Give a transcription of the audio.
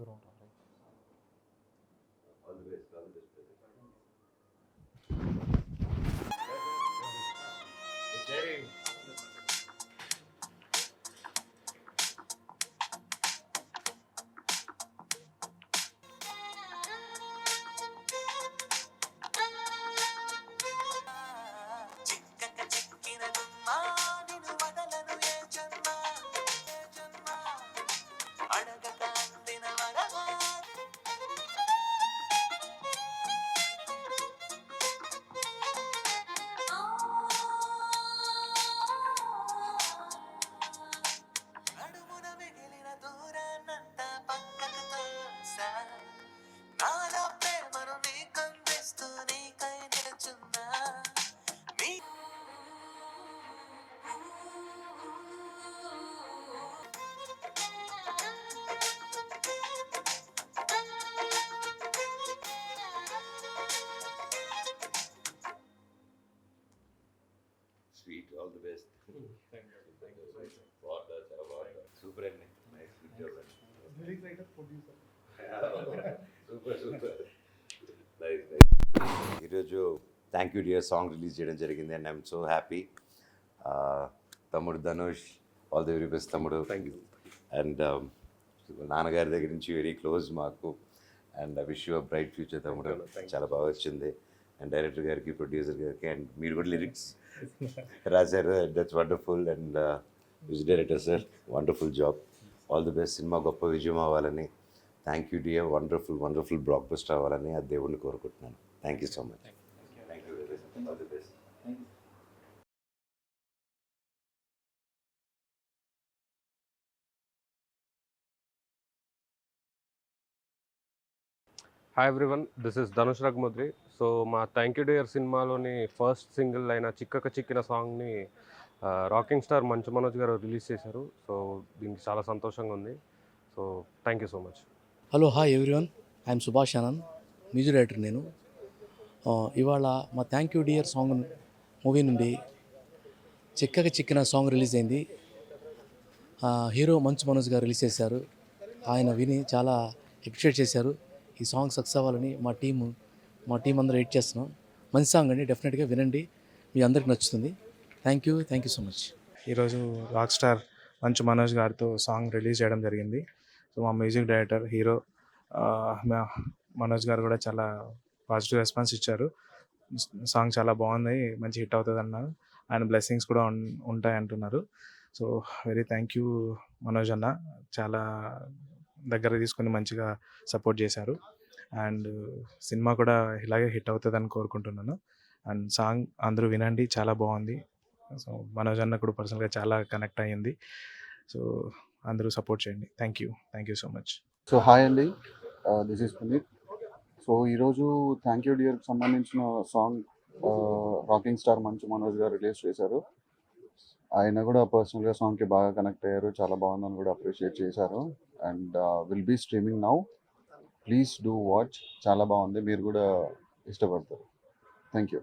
Verona. Sweet all the best బాగుందా చాలా బాగుందా సూపర్ అండి nice super super nice nice ఈరోజు thank you dear song release చేయడం జరిగింది అండ్ ఐఎమ్ సో హ్యాపీ తమ్ముడు Dhanush all the very best తమ్ముడు. థ్యాంక్ యూ అండ్ నాన్నగారి దగ్గర నుంచి వెరీ క్లోజ్ మాకు. And I wish you a bright future తమ్ముడు. చాలా బాగా వచ్చింది. అండ్ డైరెక్టర్ గారికి ప్రొడ్యూసర్ గారికి అండ్ మీరు కూడా లిరిక్స్ రాశారు. That's wonderful and music director sir wonderful job all the best cinema గొప్ప విజయం అవ్వాలని. Thank you dear wonderful wonderful blockbuster అవ్వాలని ఆ దేవుడిని కోరుకుంటున్నాను. Thank you so much thank you all the best hi everyone this is Dhanush Raghumudri so మా thank you dear సినిమాలోని first single అయిన చిక్కక చిక్కిన సాంగ్ని రాకింగ్ స్టార్ మంచు మనోజ్ గారు రిలీజ్ చేశారు. సో దీనికి చాలా సంతోషంగా ఉంది. So thank you so much hello hi everyone I'm Subhash Anand music director నేను. ఇవాళ మా thank you dear song movie నుండి చిక్కక చిక్కిన సాంగ్ రిలీజ్ అయింది. హీరో మంచు మనోజ్ గారు రిలీజ్ చేశారు. ఆయన విని చాలా అప్రిషియేట్ చేశారు. ఈ సాంగ్ సక్సెస్ అవ్వాలని మా టీము మా టీం అందరూ వెయిట్ చేస్తున్నాం. మంచి సాంగ్ అండి. డెఫినెట్గా వినండి. మీ అందరికి నచ్చుతుంది. Thank you thank you so much ఈరోజు రాక్ స్టార్ మంచు మనోజ్ గారితో సాంగ్ రిలీజ్ చేయడం జరిగింది. సో మా మ్యూజిక్ డైరెక్టర్ హీరో మా- మనోజ్ గారు కూడా చాలా పాజిటివ్ రెస్పాన్స్ ఇచ్చారు. సాంగ్ చాలా బాగుంది. మంచి హిట్ అవుతుంది అన్నారు ఆయన బ్లెస్సింగ్స్ కూడా ఉంటాయి అంటున్నారు so very thank you Manoj అన్న. చాలా దగ్గర తీసుకొని మంచిగా సపోర్ట్ చేశారు. అండ్ సినిమా కూడా ఇలాగే హిట్ అవుతుందని కోరుకుంటున్నాను. అండ్ సాంగ్ అందరూ వినండి చాలా బాగుంది. సో మనోజ్ అన్న కూడా పర్సనల్గా చాలా కనెక్ట్ అయ్యింది. సో అందరూ సపోర్ట్ చేయండి. Thank you thank you so much so hi అండి. దిస్ ఈస్ పునీత్ సో ఈరోజు థ్యాంక్ యూ డియర్కి సంబంధించిన song rocking star Manchu Manoj గారు రిలీజ్ చేశారు. ఆయన కూడా పర్సనల్గా సాంగ్కి బాగా కనెక్ట్ అయ్యారు. చాలా బాగుందని కూడా అప్రిషియేట్ చేశారు. And will be streaming now please do watch చాలా బాగుంది. మీరు కూడా ఇష్టపడతారు. Thank you